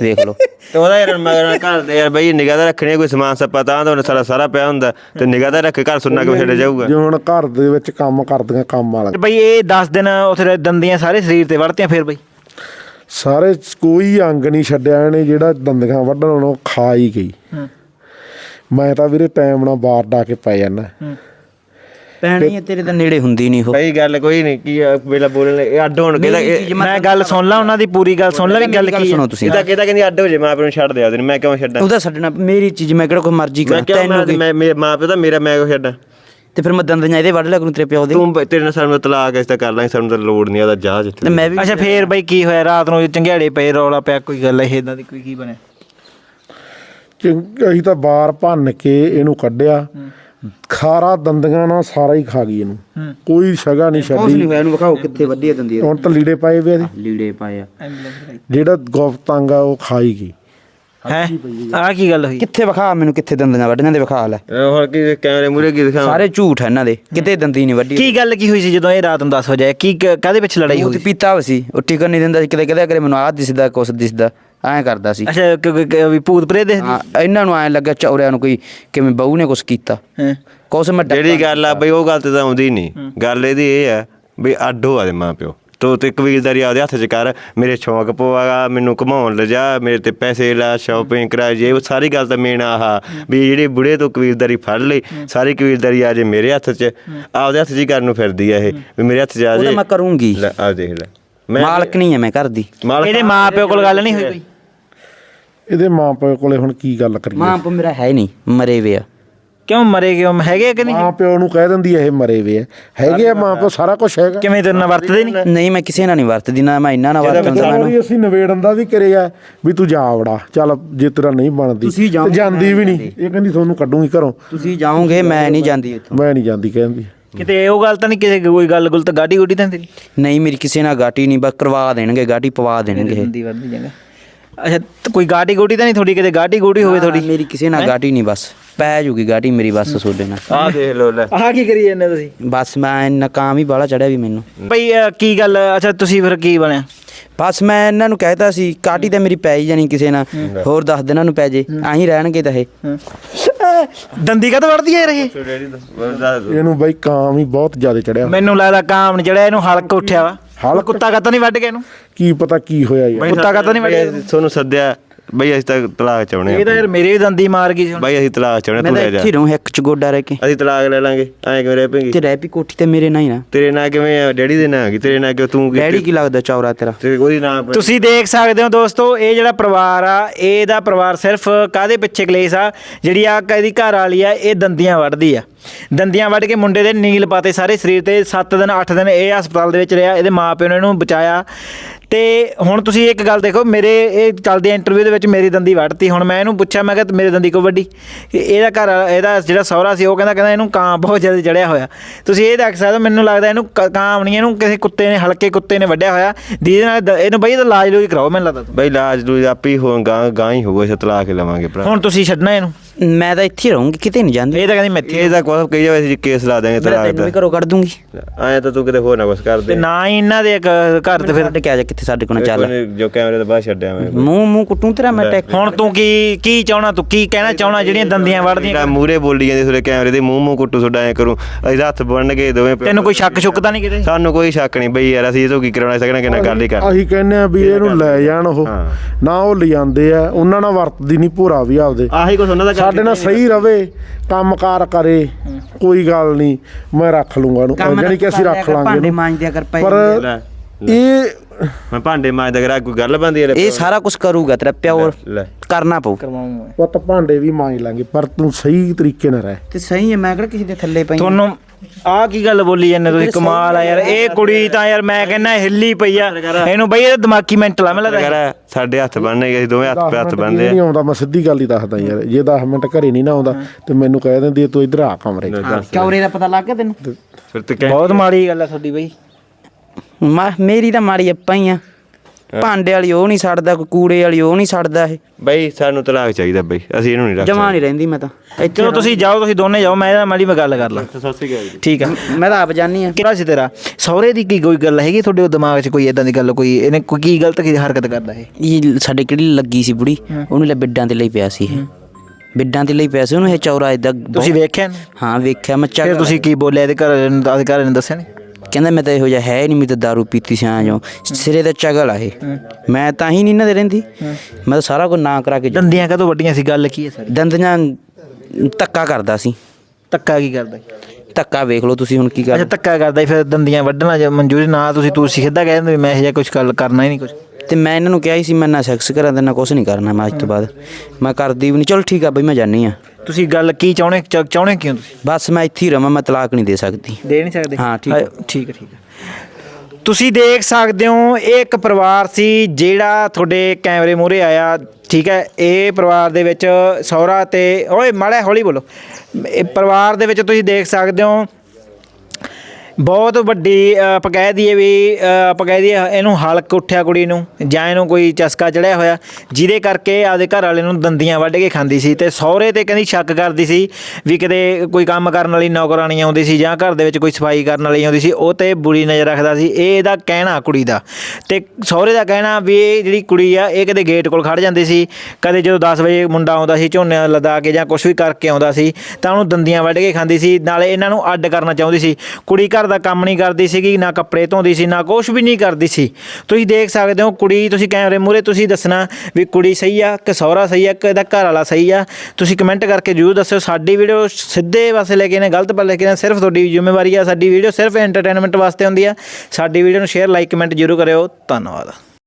ਦੇਖ ਲਓ। ਤੇ ਉਹਦਾ ਯਾਰ ਮਗਰ ਘਰ ਦੇ ਯਾਰ ਬਈ ਨਿਗਾਹ ਤਾਂ ਰੱਖਣੀ ਆ, ਕੋਈ ਸਮਾਨ ਸੱਪਾ ਤਾਂ ਤਾਂ ਉਹਨੇ ਸਾਰਾ ਸਾਰਾ ਪਿਆ ਹੁੰਦਾ। ਤੇ ਨਿਗਾਹ ਤਾਂ ਰੱਖ ਕੇ ਘਰ ਸੁਣਨਾ ਕਿਵੇਂ ਛੱਡ ਜਾਊਗਾ? ਜੇ ਹੁਣ ਘਰ ਦੇ ਵਿੱਚ ਕੰਮ ਕਰਦੀਆਂ ਕੰਮ ਵਾਲਾ। ਤੇ ਬਈ ਇਹ 10 ਦਿਨ ਉਥੇ ਦੰਦੀਆਂ ਸਾਰੇ ਸਰੀਰ ਤੇ ਵੜਤੀਆਂ ਫਿਰ ਬਈ। ਸਾਰੇ ਕੋਈ ਅੰਗ ਨਹੀਂ ਛੱਡਿਆ ਇਹਨੇ ਜਿਹੜਾ ਦੰਦੀਆਂ ਵੱਢਣ ਨੂੰ ਖਾ ਹੀ ਗਈ। ਮੈਂ ਤਾਂ ਵੀਰੇ ਟਾਈਮ ਨਾਲ ਬਾਹਰ ਡਾ ਕੇ ਪੈ ਜਾਣਾ ਪੈਣੀ ਹੈ ਤੇਰੇ ਤਾਂ ਨੇੜੇ ਹੁੰਦੀ ਨਹੀਂ ਉਹ। ਬਈ ਗੱਲ ਕੋਈ ਨਹੀਂ ਕੀ ਆ, ਵੇਲਾ ਬੋਲਣ ਲਈ ਇਹ ਅੱਡ ਹੋਣਗੇ ਤਾਂ ਇਹ ਮੈਂ ਗੱਲ ਸੁਣ। ਲਾ ਉਹਨਾਂ ਦੀ ਪੂਰੀ ਗੱਲ ਸੁਣ ਲੈ ਵੀ ਗੱਲ ਕੀ ਸੁਣੋ ਤੁਸੀਂ। ਇਹ ਤਾਂ ਕਿਹਦਾ ਕਹਿੰਦੀ ਅੱਡ ਹੋ ਜੇ ਮਾਂ ਪਿਓ ਨੂੰ ਛੱਡ ਦਿਆ ਉਹਨੂੰ ਮੈਂ ਕਿਉਂ ਛੱਡਾਂ? ਉਹਦਾ ਛੱਡਣਾ ਮੇਰੀ ਚੀਜ਼ ਮੈਂ ਕਿਹੜਾ ਕੋਈ ਮਰਜ਼ੀ ਮੈਂ ਕਰਾਂ ਤੈਨੂੰ ਮੈਂ ਕੀ ਮੈਂ ਮੇਰੇ ਮਾਂ ਪਿਓ ਦਾ ਮੇਰਾ ਮੈਂ ਕਿਉਂ ਛੱਡਾਂ? ਤੇ ਫਿਰ ਮੈਂ ਦੰਦੀਆਂ ਇਹਦੇ ਵੱਢ ਲਿਆ ਕਰੂੰ ਤੇਰੇ ਪਿਓ ਦੇ। ਤੂੰ ਬ- ਤੇਰੇ ਨਾਲ ਸਾਨੂੰ ਤਲਾਕ ਇਸ ਤਾਂ ਕਰ ਲਾਂਗੇ ਸਾਨੂੰ ਤਾਂ ਲੋੜ ਨਹੀਂ ਆਦਾ ਜਾ ਜਿੱਥੇ ਤੇ ਮੈਂ ਵੀ। ਅੱਛਾ ਫੇਰ ਬਈ ਕੀ ਹੋਇਆ? ਰਾਤ ਨੂੰ ਚੰਗਿਆੜੇ ਪਏ ਰੌਲਾ ਪਿਆ ਕੋਈ ਗੱਲ ਇਹ ਇਦਾਂ ਦੀ ਕੋਈ ਕੀ ਬਣਿਆ ਚੰਗ- ਅਸੀਂ ਤਾਂ ਬਾਹਰ ਭੰਨ ਕੇ ਇਹਨੂੰ ਕੱਢਿਆ। ਖਾਰਾ ਦੰਦੀਆਂ ਨਾਲ ਸਾਰਾ ਹੀ ਖਾ ਗਈ ਇਹਨੂੰ। ਕੋਈ ਸ਼ਗਾ ਨਹੀਂ ਕੁਛ ਛੱਡੀ। ਨਹੀਂ ਹੋਇਆ ਇਹਨੂੰ ਵਿਖਾਓ ਕਿੱਥੇ ਵੱਡੀ ਦੰਦੀ ਹੁਣ ਤਾਂ ਲੀੜੇ ਪਾਏ ਵੇ ਇਹਦੇ। ਲੀੜੇ ਪਾਏ ਆ। ਜਿਹੜਾ ਗੁਪਤ ਅੰਗ ਆ ਉਹ ਖਾਈ ਗਈ। ਹੈ? ਆ ਕੀ ਗੱਲ ਹੋਈ? ਕਿੱਥੇ ਵਿਖਾ ਮੈਨੂੰ ਕਿੱਥੇ ਦੰਦੀਆਂ ਵੱਡੀਆਂ ਦੇ ਵਿਖਾ ਲੈ। ਇਹ ਹੁਣ ਕੀ ਕੈਮਰੇ ਮੂਰੇ ਕੀ ਦਿਖਾਵਾਂ? ਸਾਰੇ ਝੂਠ ਹੈ ਇਹਨਾਂ ਦੇ। ਕਿਤੇ ਦੰਦੀ ਨਹੀਂ ਵੱਡੀ ਕੀ ਗੱਲ ਕੀ ਹੋਈ ਸੀ ਜਦੋਂ ਇਹ ਰਾਤ ਨੂੰ 10 ਵਜੇ? ਕੀ ਕ- ਕਾਹਦੇ ਵਿੱਚ ਲੜਾਈ ਉਹ ਹੋਈ ਤੇ ਪੀਤਾ ਹੋਇਆ ਸੀ। ਉਹ ਟਿਕਣ ਨਹੀਂ ਦਿੰਦਾ ਸੀ। ਕਿਤੇ ਕਿਤੇ ਕਰੇ ਮੈਨੂੰ ਆਹ ਦਿਸਦਾ ਕੁਛ ਦਿਸਦਾ। ਐਂ ਕਰਦਾ ਸੀ। ਅੱਛਾ ਕ- ਕ- ਕ- ਵੀ ਭੂਤ ਪ੍ਰੇਤ ਦੇ ਹਾਂ ਇਹਨਾਂ ਨੂੰ ਐਂ ਲੱਗਾ ਚੌਰਿਆਂ ਨੂੰ ਕੋਈ ਕਿਵੇਂ ਬਹੂ ਨੇ ਕੁਛ ਕੀਤਾ। ਹਾਂ? ਕੁਛ ਮੈਂ ਡੱਕਾ- ਜਿਹੜੀ ਗੱਲ ਆ ਬਈ ਉਹ ਗੱਲ ਤੇ ਤਾਂ ਆਉਂਦੀ ਨਹੀਂ ਗੱਲ ਇਹਦੀ ਇਹ ਆ ਵੀ ਅੱਡੋ ਆ ਦੇ ਮਾਂ ਪਿਓ। ਤੋ ਤੇ ਕਬੀਲਦਾਰੀ ਆਪਦੇ ਹੱਥ 'ਚ ਕਰ। ਮੇਰੇ ਸ਼ੌਂਕ ਪਵਾਗਾ ਮੈਨੂੰ ਘਮਾਉਣ ਲਿਜਾ ਮੇਰੇ ਤੇ ਪੈਸੇ ਲਾ ਸ਼ਾਪਿੰਗ ਕਰਾ ਜੇ ਉਹ ਸਾਰੀ ਗੱਲ ਤਾਂ ਮੇਨ ਆਹ। ਵੀ ਜਿਹੜੇ ਬੁੜੇ ਤੋਂ ਕਬੀਲਦਾਰੀ ਫੜ ਲਈ ਸਾਰੀ ਕਬੀਲਦਾਰੀ ਆ ਜੇ ਮੇਰੇ ਹੱਥ 'ਚ। ਆਪਦੇ ਹੱਥ 'ਚ ਹੀ ਕਰਨ ਨੂੰ ਫਿਰਦੀ ਆ ਇਹ। ਵੀ ਮੇਰੇ ਹੱਥ 'ਚ ਆ ਉਹ ਤਾਂ ਜੇ। ਮੈਂ ਕਰੂੰਗੀ। ਲੈ ਆ ਦੇਖ ਲੈ। ਮੈਂ ਮਾਲਕ ਨਹੀਂ ਐ ਮੈਂ ਘਰ ਦੀ। ਮਾਲਕ ਇਹਦੇ ਮਾਂ ਪਿਓ ਕੋਲ ਗੱਲ ਨਹੀਂ ਹੋਈ ਕੋਈ? ਇਹਦੇ ਮਾਂ ਪਿਓ ਕੋਲੇ ਹੁਣ ਕੀ ਗੱਲ ਕਰੀਏ? ਮਾਂ ਪੋ ਮੇਰਾ ਹੈ ਨਹੀਂ ਮਰੇ ਵੇ ਆ। ਕਿਉਂ ਮਰੇ ਕਿਉਂ ਹੈਗੇ ਕਿ ਨਹੀਂ? ਮਾਂ ਪਿਓ ਨੂੰ ਕਹਿ ਦਿੰਦੀ ਆ ਇਹ ਮਰੇ ਵੇ ਆ। ਹੈਗੇ ਆ ਮਾਂ ਪਿਓ ਸਾਰਾ ਕੁਝ ਹੈਗਾ। ਕਿਵੇਂ ਤੇਰੇ ਨਾਲ ਵਰਤਦੇ ਨਹੀਂ? ਨਹੀਂ ਮੈਂ ਕਿਸੇ ਨਾਲ ਨਹੀਂ ਵਰਤਦੀ ਨਾ ਮੈਂ ਇੰਨਾ ਨਾਲ ਵਰਤਦਾ ਮੈਨੂੰ। ਸਾਰੀ ਅਸੀਂ ਨਵੇੜਨ ਦਾ ਵੀ ਕਰਿਆ ਵੀ ਤੂੰ ਜਾ ਵੜਾ। ਚੱਲ ਜੇ ਤੇਰਾ ਨਹੀਂ ਬਣਦੀ ਤੁਸੀਂ ਤੇ ਜਾਂਦੀ ਵੀ ਨਹੀਂ। ਇਹ ਕਹਿੰਦੀ ਤੁਹਾਨੂੰ ਕੱਢੂਗੀ ਘਰੋਂ। ਤੁਸੀਂ ਜਾਓਗੇ ਮੈਂ ਨਹੀਂ ਜਾਂਦੀ ਇੱਥੋਂ ਮੈਂ ਨਹੀਂ ਜਾਂਦੀ ਕਹਿੰਦੀ। ਕਿਤੇ ਉਹ ਗੱਲ ਤਾਂ ਨਹੀਂ ਕਿਸੇ ਕੋਈ ਗੱਲ ਗੁੱਲ ਤਾਂ ਗਾਡੀ ਗੋਡੀ ਤਾਂ ਨੀ ਤੇਰੀ? ਨਹੀਂ ਮੇਰੀ ਕਿਸੇ ਨਾਲ ਗਾਟੀ ਨਹੀਂ ਬਸ ਕਰਵਾ ਦੇਣਗੇ ਗਾਟੀ ਪਵਾ ਦੇਣਗੇ। ਇਹ। ਵੱਧਦੀ ਜਾਂਗਾ ਅੱਛਾ ਤੇ ਕੋਈ ਗਾਡੀ ਗੋਡੀ ਤਾਂ ਨਹੀਂ ਥੋੜੀ ਕਿਤੇ ਗਾਡੀ ਗੋਡੀ ਹੋਵੇ ਥੋੜੀ ਮੇਰੀ ਕਿਸੇ ਨਾਲ ਗਾਟੀ ਨਹੀਂ ਬਸ। ਪੈ ਜੂਗੀ ਗਾਟੀ ਮੇਰੀ ਬਸ ਤੁਹਾਡੇ ਨਾਲ। ਆ ਦੇਖ ਲੋ ਲੈ। ਆਹ ਕੀ ਕਰੀ ਜਾਂਦੇ ਤੁਸੀਂ? ਬਸ ਮੈਂ ਇੰਨਾ ਕੰਮ ਹੀ ਬਾਹਲਾ ਚੜਿਆ ਵੀ ਮੈਨੂੰ। ਬਈ ਅਹ, ਕੀ ਗੱਲ ਅੱਛਾ ਤੁਸੀਂ ਫਿਰ ਕੀ ਬਣਿਆ? ਬਸ ਮੈਂ ਇਹਨਾਂ ਨੂੰ ਕਹਿਤਾ ਸੀ ਕਾਟੀ ਤਾਂ ਮੇਰੀ ਪੈ ਹੀ ਜਾਣੀ ਕਿਸੇ ਨਾਲ। ਹੋਰ ਦੱਸ ਦਿਨਾਂ ਨੂੰ ਪੈ ਜੇ। ਆਹੀਂ ਰਹਿਣਗੇ ਤਾਂ ਇਹ। ਦੰਦੀ ਕਾ ਤਾਂ ਵੜਦੀ ਹੈ ਰਹੇ ਇਹਨੂੰ ਬਈ ਕਾਮ ਹੀ ਬਹੁਤ ਜ਼ਿਆਦਾ ਚੜਿਆ। ਮੈਨੂੰ ਲੱਗਦਾ ਕਾਮ ਜਿਹੜਾ ਇਹਨੂੰ ਹਲਕ ਉੱਠਿਆ ਵਾ। ਹਲਕ ਕੁੱਤਾ ਕਾ ਤਾਂ ਨਹੀਂ ਵੱਢ ਗਿਆ ਇਹਨੂੰ? ਕੀ ਪਤਾ ਕੀ ਹੋਇਆ ਯਾਰ। ਕੁੱਤਾ ਕਾ ਤਾਂ ਨਹੀਂ ਵੱਢਿਆ ਤੁਹਾਨੂੰ ਸੱਦਿਆ ਬਈ ਅਸੀਂ ਤਾਂ ਤਲਾਕ ਚਾਉਣੇ ਇਹ ਤਾਂ ਯਾਰ ਮੇਰੇ ਵੀ ਦੰਦੀ ਮਾਰ ਗਈ ਸੀ ਹੁਣ। ਬਈ ਅਸੀਂ ਤਲਾਕ ਚਾਉਣੇ ਮੈਂ ਤੂੰ ਤਾਂ ਲੈ ਜਾ। ਇੱਥੇ ਹੀ ਰਹੂੰ ਇੱਕ ਚ ਗੋਡਾ ਰਹਿ ਕੇ। ਅਸੀਂ ਤਲਾਕ ਲੈ ਲਾਂਗੇ ਐਂ ਕਿਵੇਂ ਰਹਿ ਪੈਂਗੇ ਤੇ ਰਹਿ ਪਈ ਕੋਠੀ ਤੇ ਮੇਰੇ ਨਾਲ ਹੀ ਨਾ। ਤੇਰੇ ਨਾਂ ਕਿਵੇਂ ਆ? ਡੈਡੀ ਦੇ ਨਾਂ ਕੀ ਤੇਰੇ ਨਾਂ ਕਿਉਂ ਤੂੰ ਡੈਡੀ ਕੀ ਲੱਗਦਾ ਚੌਰਾ ਤੇਰਾ? ਤੇ ਉਹਦੀ ਨਾਂ ਤੁਸੀਂ ਦੇਖ ਸਕਦੇ ਹੋ ਦੋਸਤੋ ਇਹ ਜਿਹੜਾ ਪਰਿਵਾਰ ਆ ਇਹਦਾ ਪਰਿਵਾਰ ਸਿਰਫ ਕਾਦੇ ਪਿੱਛੇ ਕਲੇਸ਼ ਆ? ਜਿਹੜੀ ਆ ਇਹਦੀ ਘਰ ਵਾਲੀ ਆ ਇਹ ਦੰਦੀਆਂ ਵੱਢਦੀ ਆ। ਦੰਦੀਆਂ ਵੱਢ ਕੇ ਮੁੰਡੇ ਦੇ ਨੀਲ ਪਾਤੇ ਸਾਰੇ ਸਰੀਰ ਤੇ 7 ਦਿਨ 8 ਦਿਨ ਇਹ ਹਸਪਤਾਲ ਦੇ ਵਿੱਚ ਰਿਹਾ ਇਹਦੇ ਮਾਪਿਓ ਨੇ ਇਹਨੂੰ ਬਚਾਇਆ। ਤੇ ਹੁਣ ਤੁਸੀਂ ਇੱਕ ਗੱਲ ਦੇਖੋ ਮੇਰੇ ਇਹ ਚੱਲਦੇ ਇੰਟਰਵਿਊ ਦੇ ਵਿੱਚ ਮੇਰੀ ਦੰਦੀ ਵੱਢਤੀ। ਹੁਣ ਮੈਂ ਇਹਨੂੰ ਪੁੱਛਿਆ ਮੈਂ ਕਿਹਾ ਮੇਰੇ ਦੰਦੀ ਕੋ ਵੱਡੀ ਇਹ- ਇਹਦਾ ਘਰ ਇਹਦਾ ਜਿਹੜਾ ਸਹੁਰਾ ਸੀ ਉਹ ਕਹਿੰਦਾ ਕਹਿੰਦਾ ਇਹਨੂੰ ਕਾਂ ਬਹੁਤ ਜ਼ਿਆਦਾ ਚੜਿਆ ਹੋਇਆ। ਤੁਸੀਂ ਇਹ ਦੇਖ ਸਕਦੇ ਹੋ ਮੈਨੂੰ ਲੱਗਦਾ ਇਹਨੂੰ ਕ- ਕਾਂ ਨਹੀਂ ਇਹਨੂੰ ਕਿਸੇ ਕੁੱਤੇ ਨੇ ਹਲਕੇ ਕੁੱਤੇ ਨੇ ਵੱਢਿਆ ਹੋਇਆ। ਜਿਹਦੇ ਨਾਲ ਇਹਨੂੰ ਬਈ ਇਹਦਾ ਇਲਾਜ ਲੂਜ ਕਰਾਓ ਮੈਨੂੰ ਲੱਗਦਾ ਬਈ ਲਾਜ ਲੂਜ ਆਪੇ ਹੀ ਹੋਣ ਗਾਂ ਹੀ ਹੋਊਗਾ ਅਸੀਂ ਤਲਾਕ ਹੀ ਲਵਾਂਗੇ ਭਰਾ। ਹੁਣ ਤੁਸੀਂ ਛੱਡਣਾ ਇਹਨੂੰ। ਮੈਂ ਤਾਂ ਇੱਥੇ ਹੀ ਰਹੂੰਗੀ ਕਿਤੇ ਨਹੀਂ ਜਾਂਦੀ। ਇਹ ਤਾਂ ਕਹਿੰਦੀ ਮੈਂ ਇੱਥੇ ਇਹ ਤਾਂ ਕੋਈ ਕਹੀ ਜਾਵੇ ਅਸੀਂ ਕੇਸ ਲਾ ਦਾਂਗੇ ਮੈਂ ਤਲਾਕ ਤੈਨੂੰ ਵੀ ਦਾ ਘਰੋਂ ਕੱਢ ਦੂੰਗੀ। ਐਂ ਤਾਂ ਤੂੰ ਕਿਤੇ ਹੋਰ ਨਾ ਕੁਛ ਕਰ ਤੇ ਦੇ ਨਾ ਹੀ ਇਹਨਾਂ ਦੇ ਇੱਕ ਘਰ ਤੇ ਫਿਰ ਛੱਡ ਕੇ ਆ ਜਾ ਕਿੱਥੇ ਸਾਡੇ ਕੋਲ ਨਾ ਚੱਲ। ਜੋ ਕੈਮਰੇ ਤੋਂ ਬਾਹਰ ਛੱਡਿਆ ਮੈਂ। ਮੂੰਹ ਮੂੰਹ ਕੁੱਟੂ ਤੇਰਾ ਮੈਂ ਟੈਕ ਹੁਣ ਤੂੰ ਕੀ ਕੀ ਚਾਹਣਾ ਤੂੰ ਕੀ ਕਹਿਣਾ ਚਾਹਣਾ ਜਿਹੜੀਆਂ ਦੰਦੀਆਂ ਜਿਹੜਾ ਮੂਰੇ ਬੋਲੀ ਜਾਂਦੀ ਤੁਹਾਡੇ ਕੈਮਰੇ ਦੇ ਮੂੰਹ ਮੂੰਹ ਕੁੱਟੂ ਤੁਹਾਡਾ ਐ ਕਰੂੰ। ਅਸੀਂ ਹੱਥ ਬੰਨ ਕੇ ਦੋਵੇਂ ਪਿਓ- ਤੈਨੂੰ ਕੋਈ ਸ਼ੱਕ ਸ਼ੁੱਕ ਤਾਂ ਨਹੀਂ ਕਿਤੇ? ਸਾਨੂੰ ਕੋਈ ਸ਼ੱਕ ਨਹੀਂ ਬਈ ਯਾਰ ਅਸੀਂ ਇਹ ਤੋਂ ਕੀ ਕਰਾਉਣਾ ਸਕਣਾ ਕਿੰਨਾ ਗੱਲ ਹੀ ਕਰ ਅਸੀਂ ਕਹਿੰਦੇ ਆ ਵੀ ਇਹਨੂੰ ਲੈ ਜਾਣ ਉਹ। ਹਾਂ। ਨਾ ਉਹ ਲਿਜਾਂਦੇ ਆ ਉਹਨਾਂ ਨਾਲ ਵਰਤਦੀ ਨਹੀਂ ਭੂਰਾ ਵੀ ਆਪਦੇ। ਆਹੀ ਕੁਛ ਉਹਨਾਂ ਦਾ ਸਾਡੇ ਨਾਲ ਸਹੀ ਰਵੇ ਕੰਮਕਾਰ ਕਰੇ ਕੋਈ ਗੱਲ ਨਹੀਂ ਮੈਂ ਰੱਖ ਲੂੰਗਾ ਉਹਨੂੰ। ਜਾਨੀ ਕਿ ਅਸੀਂ ਰੱਖ ਲਾਂਗੇ ਪਰ ਇਹ ਮੈਂ ਭਾਂਡੇ ਮਾਂਜਦਾ ਕਰਾ ਕੋਈ ਗੱਲ ਬੰਦੀ ਹੈ ਇਹ ਸਾਰਾ ਕੁਝ ਕਰੂਗਾ ਤੇਰਾ ਲੈ ਕਰਨਾ ਪਊ। ਕਰਵਾਉਂਗਾ ਪੁੱਤ ਭਾਂਡੇ ਵੀ ਮਾਂਜ ਲਾਂਗੇ ਪਰ ਤੂੰ ਸਹੀ ਤਰੀਕੇ ਨਾਲ ਰਹਿ। ਤੇ ਸਹੀ ਹੈ ਮੈਂ ਕਿਹੜਾ ਕਿਸੇ ਦੇ ਥੱਲੇ ਪਈ ਤੁਹਾਨੂੰ ਆਹ ਕੀ ਗੱਲ ਬੋਲੀ ਜਾਂਦੇ ਤੁਸੀਂ? ਕਮਾਲ ਆ ਯਾਰ। ਇਹ ਕੁੜੀ ਤਾਂ ਯਾਰ ਮੈਂ ਕਹਿੰਦਾ ਹਿੱਲੀ ਪਈ ਆ। ਇਹਨੂੰ ਬਈ ਇਹ ਦਿਮਾਗੀ ਮੈਂਟਲ ਆ? ਮੈਨੂੰ ਲੱਗਦਾ ਸਾਡੇ ਹੱਥ ਬੰਨ੍ਹੇ ਅਸੀਂ ਦੋਵੇਂ ਹੱਥ ਪੇ ਹੱਥ ਬੰਨਦੇ ਨਹੀਂ ਆਉਂਦਾ ਮੈਂ ਸਿੱਧੀ ਗੱਲ ਹੀ ਦੱਸਦਾ ਯਾਰ। ਜੇ 10 ਮਿੰਟ ਘਰੇ ਨਹੀਂ ਨਾ ਆਉਂਦਾ ਤੇ ਮੈਨੂੰ ਕਹਿ ਦਿੰਦੀ ਤੂੰ ਇੱਧਰ ਆ ਕਮਰੇ 'ਚ। ਦਾ। ਪਤਾ ਲੱਗ ਗਿਆ ਤੈਨੂੰ? ਫਿਰ ਤੇ ਕਹਿ ਬਹੁਤ ਮਾੜੀ ਗੱਲ ਆ ਤੁਹਾਡੀ ਬਈ। ਮਾ ਮੇਰੀ ਤਾਂ ਮਾੜੀ ਅੱਪਾ ਹੀ ਆ। ਭਾਂਡੇ ਵਾਲੀ ਉਹ ਨਹੀਂ ਛੱਡਦਾ ਕੋਈ ਕੂੜੇ ਵਾਲੀ ਉਹ ਨਹੀਂ ਛੱਡਦਾ ਇਹ। ਬਈ ਸਾਨੂੰ ਤਲਾਕ ਚਾਹੀਦਾ ਬਈ ਅਸੀਂ ਇਹਨੂੰ ਨਹੀਂ ਰੱਖ ਜਮਾ ਨਹੀਂ ਰਹਿੰਦੀ ਮੈਂ ਤਾਂ। ਇੱਥੇ ਚਲੋ ਤੁਸੀਂ ਜਾਓ ਤੁਸੀਂ ਦੋਨੇ ਜਾਓ ਮੈਂ ਇਹਦਾ ਮਾੜੀ ਮੈਂ ਗੱਲ ਕਰ ਲਾਂ। ਸਤਿ ਸ਼੍ਰੀ ਅਕਾਲ ਠੀਕ ਆ। ਮੈਂ ਤਾਂ ਆਪ ਜਾਣੀ ਆ ਕਿਹੜਾ ਸੀ ਤੇਰਾ? ਸਹੁਰੇ ਦੀ ਕੀ ਕੋਈ ਗੱਲ ਹੈਗੀ? ਤੁਹਾਡੇ ਉਹ ਦਿਮਾਗ 'ਚ ਕੋਈ ਇਦਾਂ ਦੀ ਗੱਲ ਕੋਈ ਇਹਨੇ ਕੋਈ ਕੀ ਗਲਤ ਕੀ ਹਰਕਤ ਕਰਦਾ ਇਹ? ਇਹ ਸਾਡੇ ਕਿਹੜੀ ਲੱਗੀ ਸੀ ਬੁੜੀ? ਉਹਨੂੰ ਲੈ ਬਿੱਡਾਂ ਤੇ ਲਈ ਪਿਆ ਸੀ ਇਹ। ਬਿੱਡਾਂ ਤੇ ਲਈ ਪਿਆ ਸੀ ਉਹਨੂੰ ਇਹ ਚੌਰਾ ਇਦਾਂ ਤੁਸੀਂ ਵੇਖਿਆ? ਹਾਂ ਵੇਖਿਆ ਮੈਂ ਚੱਕ ਫਿਰ ਤੁਸੀਂ ਕੀ ਬੋਲਿਆ ਇਹਦੇ ਘਰ ਦੇ ਘਰ ਨੇ ਦੱਸਿਆ ਨਹੀਂ ਕਹਿੰਦਾ ਮੈਂ ਤਾਂ ਇਹੋ ਜਿਹਾ ਹੈ ਨਹੀਂ ਮੈਂ ਤਾਂ ਦਾਰੂ ਪੀਤੀ ਸੀ ਆਂ ਜੋ ਸਿਰੇ ਦਾ ਚਗਲ ਆ ਇਹ। ਮੈਂ ਤਾਂ ਹੀ ਨਹੀਂ ਨਾ ਦੇ ਰਹਿੰਦੀ। ਮੈਂ ਤਾਂ ਸਾਰਾ ਕੁਝ ਨਾ ਕਰਾ ਕੇ ਦੰਦੀਆਂ ਕਦੋਂ ਵੱਡੀਆਂ ਸੀ ਗੱਲ ਕੀ ਹੈ ਸਾਰੀ? ਦੰਦੀਆਂ ਧੱਕਾ ਕਰਦਾ ਸੀ। ਧੱਕਾ ਕੀ ਕਰਦਾ ਧੱਕਾ ਵੇਖ ਲਓ ਤੁਸੀਂ ਹੁਣ ਕੀ ਅੱਛਾ ਕਰ ਧੱਕਾ ਕਰਦਾ ਫਿਰ ਦੰਦੀਆਂ ਵੱਢਣਾ ਜੇ ਮਨਜ਼ੂਰੀ ਨਾ ਤੁਸੀਂ ਤੁਸੀਂ ਸਿੱਧਾ ਕਹਿ ਦਿੰਦੇ ਮੈਂ ਇਹ ਜਿਹਾ ਕੁਝ ਗੱਲ ਕਰਨਾ ਹੀ ਨਹੀਂ ਕੁਝ ਤੇ ਮੈਂ ਇਹਨਾਂ ਨੂੰ ਕਿਹਾ ਸੀ ਮੈਂ ਨਾ ਸੈਕਸ ਕਰਾਂ ਤੇ ਨਾ ਕੁਝ ਨਹੀਂ ਕਰਨਾ ਮੈਂ ਅੱਜ ਤੋਂ ਬਾਅਦ। ਮੈਂ ਕਰਦੀ ਵੀ ਨਹੀਂ ਚਲ ਠੀਕ ਆ ਬਈ ਮੈਂ ਜਾਣੀ ਆ ਤੁਸੀਂ ਗੱਲ ਕੀ ਚਾਹੁੰਦੇ ਚ- ਚਾਹੁੰਦੇ ਕਿਉਂ ਤੁਸੀਂ? ਬਸ ਮੈਂ ਇੱਥੇ ਹੀ ਰਵਾਂ ਮੈਂ ਤਲਾਕ ਨਹੀਂ ਦੇ ਸਕਦੀ। ਦੇ ਨਹੀਂ ਸਕਦੇ? ਹਾਂ, ਠੀਕ ਹੈ। ਹਾਂ, ਠੀਕ ਹੈ ਠੀਕ ਹੈ ਤੁਸੀਂ ਦੇਖ ਸਕਦੇ ਹੋ ਇਹ ਇੱਕ ਪਰਿਵਾਰ ਸੀ ਜਿਹੜਾ ਤੁਹਾਡੇ ਕੈਮਰੇ ਮੂਹਰੇ ਆਇਆ ਠੀਕ ਹੈ। ਇਹ ਪਰਿਵਾਰ ਦੇ ਵਿੱਚ ਸਹੁਰਾ ਤੇ ਓਏ ਮਾੜਾ ਹੌਲੀ ਬੋਲੋ। ਇਹ ਪਰਿਵਾਰ ਦੇ ਵਿੱਚ ਤੁਸੀਂ ਦੇਖ ਸਕਦੇ ਹੋ ਬਹੁਤ ਵੱਡੀ ਅ, ਆਪਾਂ ਕਹਿ ਦਈਏ ਵੀ ਅ, ਆਪਾਂ ਕਹਿ ਦਈਏ ਇਹਨੂੰ ਹਲਕ ਉੱਠਿਆ ਕੁੜੀ ਨੂੰ ਜਾਂ ਇਹਨੂੰ ਕੋਈ ਚਸਕਾ ਚੜਿਆ ਹੋਇਆ ਜਿਹਦੇ ਕਰਕੇ ਆਪਦੇ ਘਰ ਵਾਲੇ ਨੂੰ ਦੰਦੀਆਂ ਵੱਢ ਕੇ ਖਾਂਦੀ ਸੀ ਤੇ ਸਹੁਰੇ ਤੇ ਕਹਿੰਦੀ ਸ਼ੱਕ ਕਰਦੀ ਸੀ ਵੀ ਕਿਤੇ ਕੋਈ ਕੰਮ ਕਰਨ ਵਾਲੀ ਨੌਕਰਾਣੀ ਆਉਂਦੀ ਸੀ ਜਾਂ ਘਰ ਦੇ ਵਿੱਚ ਕੋਈ ਸਫ਼ਾਈ ਕਰਨ ਵਾਲੀ ਆਉਂਦੀ ਸੀ ਉਹ ਤੇ ਬੁਰੀ ਨਜ਼ਰ ਰੱਖਦਾ ਸੀ। ਇਹ ਇਹਦਾ ਕਹਿਣਾ ਕੁੜੀ ਦਾ। ਤੇ ਸਹੁਰੇ ਦਾ ਕਹਿਣਾ ਵੀ ਇਹ ਜਿਹੜੀ ਕੁੜੀ ਆ ਇਹ ਕਦੇ ਗੇਟ ਕੋਲ ਖੜ ਜਾਂਦੀ ਸੀ ਕਦੇ ਜਦੋਂ 10 ਵਜੇ ਮੁੰਡਾ ਆਉਂਦਾ ਸੀ ਝੋਨੇ ਲਦਾ ਕੇ ਜਾਂ ਕੁਝ ਵੀ ਕਰਕੇ ਆਉਂਦਾ ਸੀ ਤਾਂ ਉਹਨੂੰ ਦੰਦੀਆਂ ਵੱਢ ਕੇ ਖਾਂਦੀ ਸੀ ਨਾਲੇ ਇਹਨਾਂ ਨੂੰ ਅੱਡ ਕਰਨਾ ਚਾਹੁੰਦੀ ਸੀ। ਕੁੜੀ ਘਰ ਦਾ ਕੰਮ ਨਹੀਂ ਕਰਦੀ ਸੀਗੀ, ਨਾ ਕੱਪੜੇ ਧੋਂਦੀ ਸੀ, ਨਾ ਕੁਝ ਵੀ ਨਹੀਂ ਕਰਦੀ ਸੀ। ਤੁਸੀਂ ਦੇਖ ਸਕਦੇ ਹੋ, ਕੁੜੀ ਤੁਸੀਂ ਕੈਮਰੇ ਮੂਹਰੇ ਤੁਸੀਂ ਦੱਸਣਾ ਵੀ ਕੁੜੀ ਸਹੀ ਆ ਕਿ ਸਹੁਰਾ ਸਹੀ ਆ ਕਿ ਇਹਦਾ ਘਰ ਵਾਲਾ ਸਹੀ ਆ। ਤੁਸੀਂ ਕਮੈਂਟ ਕਰਕੇ ਜਰੂਰ ਦੱਸਿਓ, ਸਾਡੀ ਵੀਡੀਓ ਸਿੱਧੇ ਪਾਸੇ ਲੈ ਕੇ ਨੇ, ਗਲਤ ਪਾਸੇ ਲੈ ਕੇ ਨੇ, ਸਿਰਫ ਤੁਹਾਡੀ ਜ਼ਿੰਮੇਵਾਰੀ ਆ, ਸਾਡੀ ਵੀਡੀਓ ਸਿਰਫ ਐਂਟਰਟੇਨਮੈਂਟ ਵਾਸਤੇ ਹੁੰਦੀ ਆ। ਸਾਡੀ ਵੀਡੀਓ ਨੂੰ ਸ਼ੇਅਰ ਲਾਈਕ ਕਮੈਂਟ ਜਰੂਰ ਕਰਿਓ। ਧੰਨਵਾਦ।